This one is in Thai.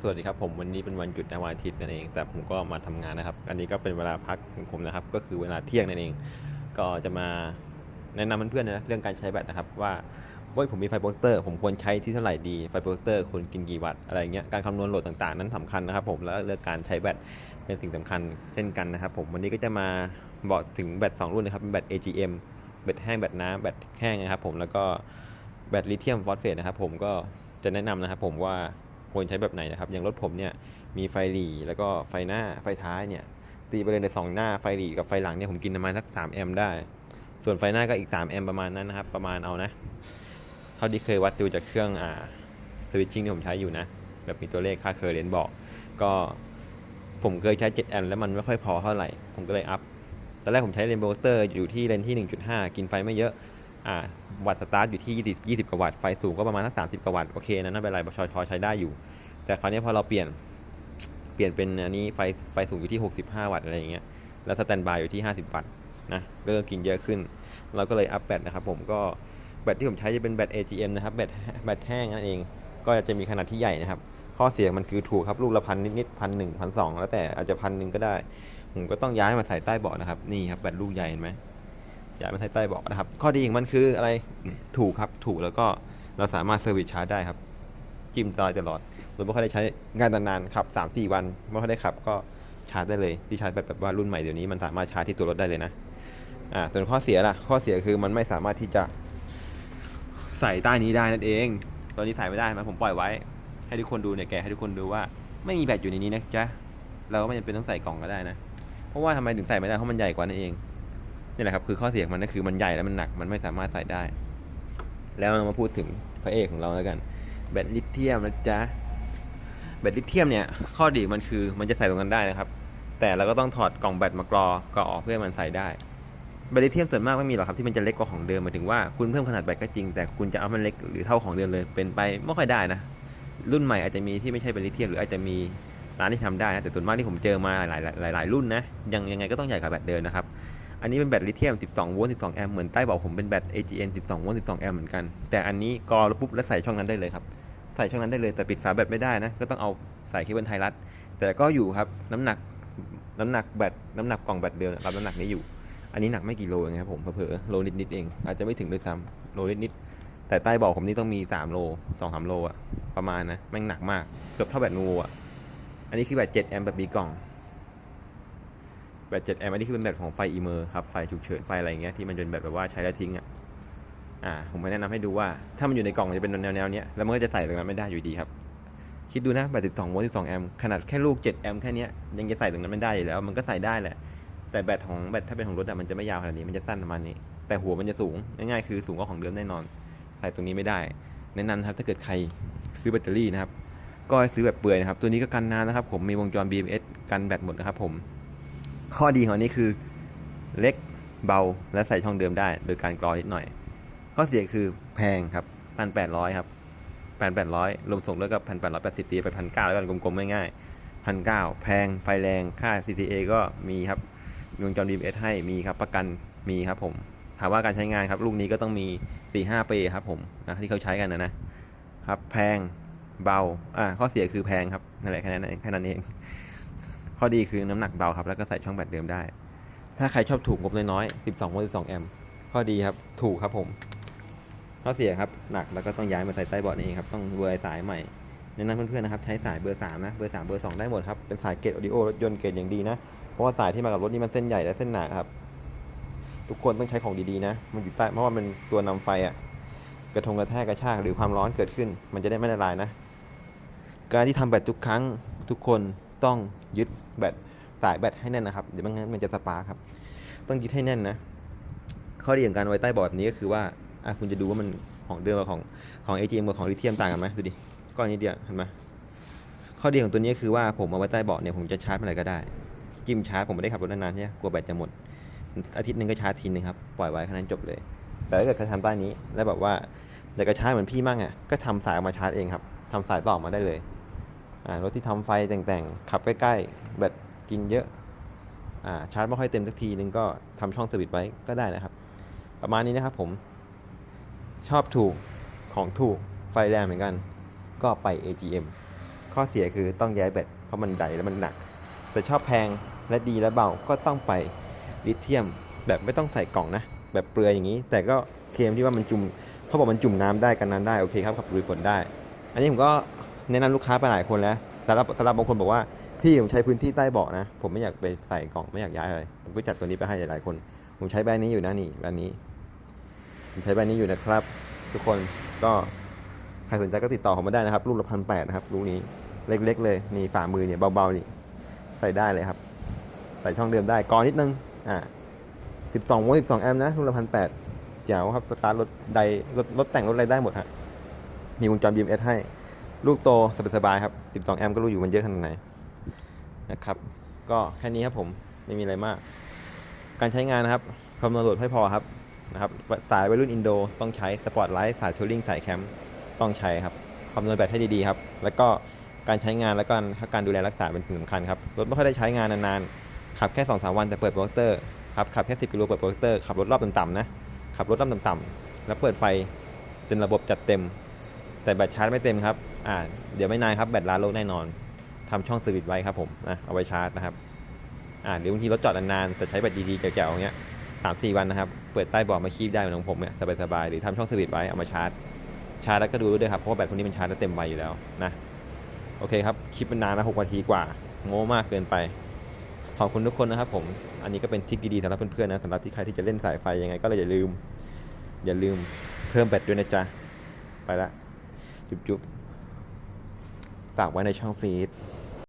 สวัสดีครับผมวันนี้เป็นวันหยุดในวันอาทิตย์นั่นเอง แต่ผมก็มาทำงานนะครับ อันนี้ก็เป็นเวลาพักของผมนะครับ ก็คือเวลาเที่ยงนั่นเอง ก็จะมาแนะนำเพื่อนๆนะเรื่องการใช้แบตนะครับ ว่าว่าผมมีไฟโปรเจคเตอร์ ผมควรใช้ที่เท่าไหร่ดีไฟโปรเจคเตอร์ควรกินกี่วัตต์อะไรเงี้ยการคำนวณโหลดต่างๆ นั้นสำคัญนะครับ ผมแล้วเรื่องการใช้แบตเป็นสิ่งสำคัญเช่นกันนะครับ ผมวันนี้ก็จะมาบอกถึงแบตสองรุ่นนะครับเป็นแบต AGM แบตแห้งแบตน้ำแบตแห้งนะครับ ผมแล้วก็แบตลิเธียมฟอสเฟตนะครับ ผมก็จะแนะนำนะครับ ผมว่า ควรใช้แบบไหนนะครับอย่างรถผมเนี่ยมีไฟหลีแล้วก็ไฟหน้าไฟท้ายเนี่ยตีไปเลยในสองหน้าไฟหลีกับไฟหลังเนี่ยผมกินประมาณสัก3แอมป์ได้ ส่วนไฟหน้าก็อีก3แอมป์ประมาณนั้นนะครับประมาณเอานะ เท่าที่เคยวัดดูจากเครื่องอ่าสวิตชิ่งที่ผมใช้อยู่นะ แบบมีตัวเลขค่าเคอร์เรนต์บอก ก็ผมเคยใช้7แอมป์แล้วมันไม่ค่อยพอเท่าไหร่ ผมก็เลยอัพตอนแรกผมใช้เลนโบเตอร์อยู่ที่เลนที่ 1.5 กินไฟไม่เยอะ อ่าวัตต์สตาร์ทอยู่ที่ 20 20 กว่าวัตต์ไฟสูงก็ประมาณสัก30 กว่าวัตต์โอเคนะนั่นเป็นไรชอชอใช้ได้อยู่ แต่คราวนี้พอเราเปลี่ยนเปลี่ยนเป็นอันนี้ไฟไฟสูงอยู่ที่ 65 วัตต์อะไรอย่างเงี้ยแล้วสแตนบายอยู่ที่ 50 วัตต์นะก็กินเยอะขึ้น เราก็เลยอัพแบตนะครับผมก็แบตที่ผมใช้จะเป็นแบต AGM นะครับแบตแบตแห้งนั่นเอง ก็จะมีขนาดที่ใหญ่นะครับ ข้อเสียมันคือถูกครับลูกละพันนิดๆพันหนึ่งพันสองแล้วแต่อาจจะพันหนึ่งก็ได้ ผมก็ต้องย้ายมาใส่ใต้เบาะนะครับนี่ครับแบตลูกใหญ่เห็นไหม ย้ายมาใส่ใต้เบาะนะครับ ข้อดีของมันคืออะไรถูกครับถูกแล้วก็เราสามารถเซอร์วิสชาร์จได้ครับ จิ้มตลอดตลอดโดยไม่ค่อยได้ใช้งานนานๆขับสามสี่วันไม่ค่อยได้ขับก็ชาร์จได้เลยที่ชาร์จแบตแบบว่ารุ่นใหม่เดี๋ยวนี้มันสามารถชาร์จที่ตัวรถได้เลยนะอ่าส่วนข้อเสียล่ะ ข้อเสียคือมันไม่สามารถที่จะใส่ใต้นี้ได้นั่นเอง ตอนนี้ใส่ไม่ได้ไหมผมปล่อยไว้ ให้ทุกคนดูเนี่ยแกให้ทุกคนดูว่า ไม่มีแบตอยู่ในนี้นะจ๊ะเราก็ไม่จำเป็นต้องใส่กล่องก็ได้นะ เพราะว่าทำไมถึงใส่ไม่ได้เพราะมันใหญ่กว่านั่นเอง นี่แหละครับคือข้อเสียของมันก็คือมันใหญ่แล้วมันหนักมันไม่สามารถใส่ได้ แล้วเรามาพูดถึงพระเอกของเราแล้วกัน แบตลิเธียมนะจ๊ะแบตลิเธียมเนี่ยข้อดีมันคือมันจะใส่ตรงนั้นได้นะครับ แต่เราก็ต้องถอดกล่องแบตมากรอกรอออกเพื่อมันใส่ได้แบตลิเธียมส่วนมากไม่มีหรอกครับที่มันจะเล็กกว่าของเดิมหมายถึงว่าคุณเพิ่มขนาดแบตก็จริง แต่คุณจะเอามันเล็กหรือเท่าของเดิมเลยเป็นไปไม่ค่อยได้นะรุ่นใหม่อาจจะมีที่ไม่ใช่แบตลิเธียมหรืออาจจะมีร้านที่ทำได้นะแต่ส่วนมากที่ผมเจอมาหลายหลายหลายรุ่นนะยังยังไงก็ต้องใหญ่กว่าแบตเดิมนะครับ อันนี้เป็นแบตลิเธียม 12 โวลต์ 12 แอมป์ เหมือนใต้บอกผมเป็นแบต AGN 12 โวลต์ 12 แอมป์เหมือนกัน แต่อันนี้กอแล้วปุ๊บแล้วใส่ช่องนั้นได้เลยครับ ใส่ช่องนั้นได้เลย แต่ปิดฝาแบตไม่ได้นะ ก็ต้องเอาใส่เคเบิลไทยรัด แต่ก็อยู่ครับ น้ำหนัก น้ำหนักแบต น้ำหนักกล่องแบตเดิมรับน้ำหนักนี้อยู่ อันนี้หนักไม่กี่โลเองครับผมเผลอๆโลนิดๆเอง อาจจะไม่ถึงด้วยซ้ำโลนิดๆแต่ใต้บอกผมนี่ต้องมี 3 โล2 3โลอะประมาณนะ แม่งหนักมาก เกือบเท่าแบตนูอะอันนี้คือแบต7แอมป์แบบมีกล่อง แบต7แอมป์อันนี้คือเป็นแบตของไฟอีเมอร์ครับ ไฟฉุกเฉิน ไฟอะไรอย่างเงี้ยที่มันเป็นแบบแบบว่าใช้แล้วทิ้งอะ อ่า ผมไม่แนะนำให้ดูว่าถ้ามันอยู่ในกล่องจะเป็นแนวแนวเนี้ย แล้วมันก็จะใส่ตรงนั้นไม่ได้อยู่ดีครับ คิดดูนะแบต 12 โวลต์ 12 แอมป์ ขนาดแค่ลูก 7 แอมป์แค่นี้ยังจะใส่ตรงนั้นไม่ได้อยู่แล้ว มันก็ใส่ได้แหละ แต่แบตของแบตถ้าเป็นของรถอะมันจะไม่ยาวขนาดนี้ มันจะสั้นประมาณนี้ แต่หัวมันจะสูง ง่ายๆคือสูงกว่าของเดิมแน่นอน ใส่ตรงนี้ไม่ได้ แนะนำครับถ้าเกิดใครซื้อแบตเตอรี่นะครับ ก็ซื้อแบบเปลือยนะครับ ตัวนี้ก็กันน้ำนะครับ ผมมีวงจร BMS กันแบตหมดนะครับผม ข้อดีของนี้คือเล็กเบาและใส่ช่องเดิมได้ โดยการกรอนิดหน่อย ข้อเสียคือแพงครับพันแปดร้อยครับพันแปดร้อยรวมส่งแล้วก็พันแปดร้อยแปดสิบตีไปพันเก้าแล้วกันกลมๆง่ายๆพันเก้าแพงไฟแรงค่า CTA ก็มีครับมีวงจร BMS ให้มีครับประกันมีครับผมถามว่าการใช้งานครับ ลูกนี้ก็ต้องมี4ี่ห้าปีครับผมนะที่เขาใช้กันนะนะครับ แพงเบาอ่าข้อเสียคือแพงครับนั่นแหละแค่นั้นเองแค่นั้นเอง ข้อดีคือน้ำหนักเบาครับ แล้วก็ใส่ช่องแบตเดิมได้ ถ้าใครชอบถูกงบน้อยๆ 12โวลต์12 แอมป์ ข้อดีครับ ถูกครับผม ข้อเสียครับ หนักแล้วก็ต้องย้ายมาใส่ใต้เบาะเองครับ ต้องเวอร์สายใหม่แนะนำเพื่อนๆนะครับ ใช้สายเบอร์3นะ เบอร์3เบอร์2ได้หมดครับ เป็นสายเกรดออดิโอรถยนต์เกรดอย่างดีนะ เพราะว่าสายที่มากับรถนี่มันเส้นใหญ่และเส้นหนาครับ ทุกคนต้องใช้ของดีๆนะ มันอยู่ใต้ เพราะว่ามันตัวนำไฟอะกระทงกระแทกกระชากหรือความร้อนเกิดขึ้น มันจะได้ไม่ละลายนะ การที่ทำแบตทุกครั้งทุกคน ต้องยึดแบตสายแบตให้แน่นนะครับ เดี๋ยวไม่งั้นมันจะสปาร์ครับ ต้องยึดให้แน่นนะ ข้อดีของการไว้ใต้เบาะแบบนี้ก็คือว่าอะคุณจะดูว่ามันของเดิมกับของของ AGM กับของลิเธียมต่างกันไหมดูดิก้อนนี้เดียวเห็นไหมข้อดีของตัวนี้คือว่าผมเอาไว้ใต้เบาะเนี่ยผมจะชาร์จเมื่อไหร่ก็ได้ จิ้มชาร์จผมไม่ได้ขับรถนานๆใช่ไหมกลัวแบตจะหมด อาทิตย์หนึงก็ชาร์จทีนึงครับ ปล่อยไว้แค่นั้นจบเลย แต่ถ้าเกิดใครทำใต้นี้ แล้วแบบว่าอยากจะชาร์จเหมือนพี่มั่งอะก็ทำสายออกมาชาร์จเองครับทำสายต่อมาได้เลย รถที่ทำไฟแต่งๆ ขับใกล้ๆ แบตกินเยอะอ่าชาร์จไม่ค่อยเต็มสักทีนึงก็ทำช่องสวิตไว้ก็ได้นะครับ ประมาณนี้นะครับผม ชอบถูกของถูกไฟแรงเหมือนกัน ก็ไป AGM ข้อเสียคือต้องย้ายแบตเพราะมันใหญ่และมันหนัก แต่ชอบแพงและดีและเบาก็ต้องไปลิเธียมแบบไม่ต้องใส่กล่องนะ แบบเปลือยอย่างนี้ แต่ก็เคลมที่ว่ามันจุ่มเขาบอกมันจุ่มน้ำได้กันน้ำได้โอเคครับขับลุยฝนได้ อันนี้ผมก็ แนะนำลูกค้าไปหลายคนแล้วแต่ละสำหรับบางคนบอกว่าพี่ผมใช้พื้นที่ใต้เบาะนะ ผมไม่อยากไปใส่กล่องไม่อยากย้ายอะไรผมก็จัดตัวนี้ไปให้หลายๆคน ผมใช้แบรนด์นี้อยู่นะนี่แบรนด์นี้ ผมใช้แบรนด์นี้อยู่นะครับ ทุกคนก็ใครสนใจก็ติดต่อผมมาได้นะครับรูปละพันแปดนะครับรูปนี้เล็กๆ เลยนี่ฝ่ามือเนี่ยเบาๆนี่ใส่ได้เลยครับ ใส่ช่องเดิมได้กอนิดนึงอ่าสิบสองโวลต์สิบสองแอมป์นะรูปละพันแปดแจ๋วครับสตาร์ทรถใดรถรถแต่งรถอะไรได้หมดฮะมีวงจร BMS ให้ ลูกโตสบายๆครับ 12 แอมป์ก็รู้อยู่มันเยอะขนาดไหนนะครับ ก็แค่นี้ครับผมไม่มีอะไรมาก การใช้งานนะครับคำนวณโหลดให้พอครับนะครับสายวัยรุ่นอินโดต้องใช้สปอร์ตไลท์สายทัวริงสายแคมป์ต้องใช้ครับคำนวณแบตให้ดีๆครับแล้วก็การใช้งานแล้วก็การดูแลรักษาเป็นสิ่งสำคัญครับรถไม่ค่อยได้ใช้งานนานๆขับแค่2อสวันแต่เปิดโปรเตอร์ครับขับแค่ 10กิโลเปิดโปรเตอร์ขับรถรอบต่ำๆนะขับรถรอบต่ำๆแล้วเปิดไฟเป็นระบบจัดเต็ม แต่แบตชาร์จไม่เต็มครับ อ่าเดี๋ยวไม่นานครับแบตลาโลกแน่นอนทำช่องสวิตไว้ครับผมนะเอาไว้ชาร์จนะครับอ่าเดี๋ยวบางทีรถจอดนานๆแต่ใช้แบตดีๆแจ๋วๆอย่างเงี้ยสามสี่วันนะครับเปิดใต้เบาะมาคีบได้เหมือนของผมเนี่ยสบายๆหรือทำช่องสวิตไว้เอามาชาร์จ ชาร์จแล้วก็ดูด้วยครับเพราะว่าแบตพวกนี้มันชาร์จแล้วเต็มไวอยู่แล้วนะโอเคครับคลิปมันนานนะหกนาทีกว่าโง่มากเกินไปขอบคุณทุกคนนะครับผม อันนี้ก็เป็นทิคดีๆสำหรับเพื่อนๆนะสำหรับที่ใครที่จะเล่นสายไฟยังไงก็เลยอย่าลืม อย่าลืมเพิ่มแบตด้วยนะจ๊ะ ไปละ จุ๊บๆ ฝากไว้ในช่องฟีด